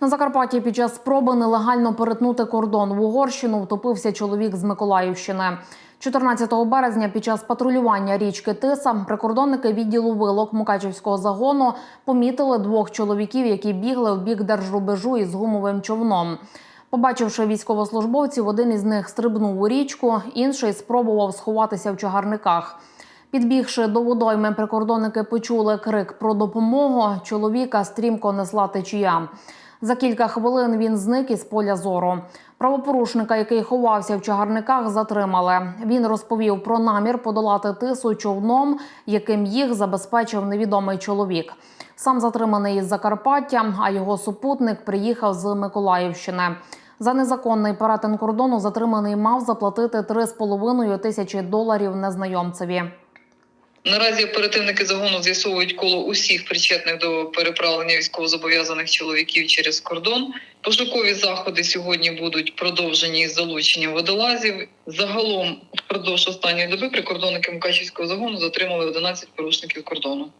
На Закарпатті під час спроби нелегально перетнути кордон в Угорщину втопився чоловік з Миколаївщини. 14 березня під час патрулювання річки Тиса прикордонники відділу вилок Мукачівського загону помітили двох чоловіків, які бігли в бік держрубежу із гумовим човном. Побачивши військовослужбовців, один із них стрибнув у річку, інший спробував сховатися в чагарниках. Підбігши до водойми, прикордонники почули крик про допомогу. Чоловіка стрімко несла течія. За кілька хвилин він зник із поля зору. Правопорушника, який ховався в чагарниках, затримали. Він розповів про намір подолати тису човном, яким їх забезпечив невідомий чоловік. Сам затриманий із Закарпаття, а його супутник приїхав з Миколаївщини. За незаконний перетин кордону затриманий мав заплатити 3,5 тисячі доларів незнайомцеві. Наразі оперативники загону з'ясовують коло усіх причетних до переправлення військовозобов'язаних чоловіків через кордон. Пошукові заходи сьогодні будуть продовжені із залученням водолазів. Загалом впродовж останньої доби прикордонники Мукачівського загону затримали 11 порушників кордону.